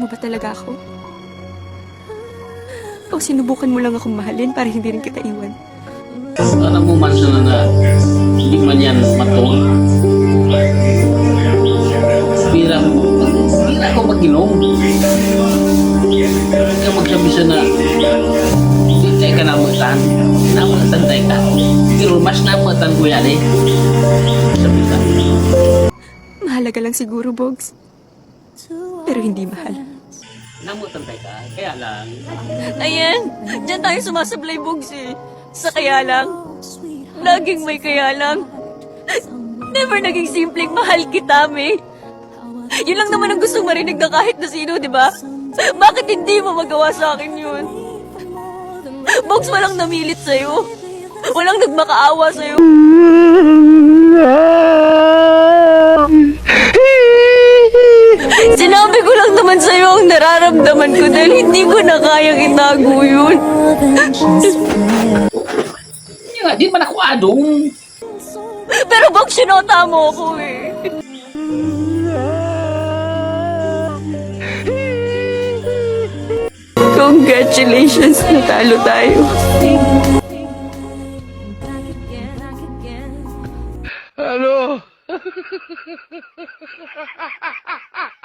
mo ba talaga ako? O sinubukan mo lang akong mahalin para hindi rin kita iwan? Alam mo man sana na hindi man yan matuwa. Pira mo. Pira ko mag-inom. Huwag ka magsabi siya na hindi ka namutan. Namutan ka. Pero mas namutan ko yan eh. Sabi ka. Mahalaga lang siguro, Bogs. Pero hindi mahal. Namutan tayo ka. Kaya lang. Ayan, dyan tayo sumasablay, Bogs eh. Sa kaya lang. Laging may kaya lang. Never naging simpleng mahal kita, me. Yun lang naman ang gusto marinig na kahit na sino, di ba? Bakit hindi mo magawa sa akin yun? Bogs, walang namilit sa'yo. Walang nagmakaawa sa'yo. Sinabi ko lang naman sa'yo ang nararamdaman ko dahil hindi ko na kayang itago yun. Hindi nga, di man ako adong. Pero bak sinota mo ako eh. Congratulations, natalo tayo. Ano?